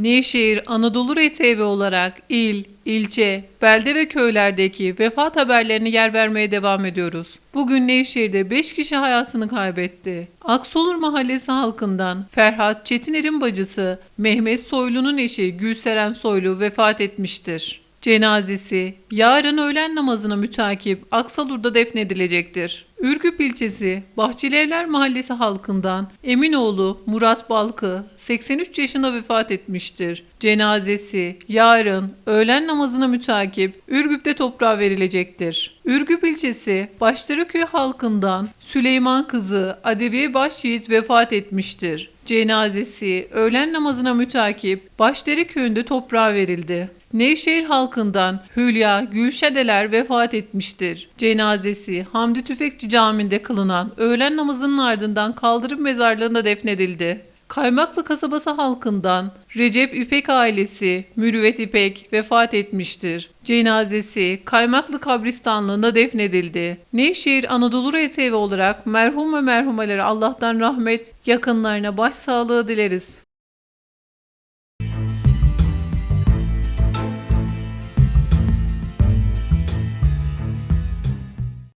Nevşehir Anadolu RTV olarak il, ilçe, belde ve köylerdeki vefat haberlerine yer vermeye devam ediyoruz. Bugün Nevşehir'de 5 kişi hayatını kaybetti. Aksolur Mahallesi halkından Ferhat Çetiner'in bacısı Mehmet Soylu'nun eşi Gülseren Soylu vefat etmiştir. Cenazesi yarın öğlen namazına mütakip Aksalur'da defnedilecektir. Ürgüp ilçesi Bahçelievler Mahallesi halkından Eminoğlu Murat Balkı 83 yaşında vefat etmiştir. Cenazesi yarın öğlen namazına mütakip Ürgüp'te toprağa verilecektir. Ürgüp ilçesi Başlarıköy halkından Süleyman kızı Adebiye Başyiğit vefat etmiştir. Cenazesi öğlen namazına mütakip Başdere köyünde toprağa verildi. Nevşehir halkından Hülya Gülşedeler vefat etmiştir. Cenazesi Hamdi Tüfekçi Camii'nde kılınan öğlen namazının ardından kaldırım mezarlığında defnedildi. Kaymaklı kasabası halkından Recep İpek ailesi Mürüvvet İpek vefat etmiştir. Cenazesi Kaymaklı kabristanlığında defnedildi. Nevşehir Anadolu RTV olarak merhum ve merhumelere Allah'tan rahmet, yakınlarına başsağlığı dileriz.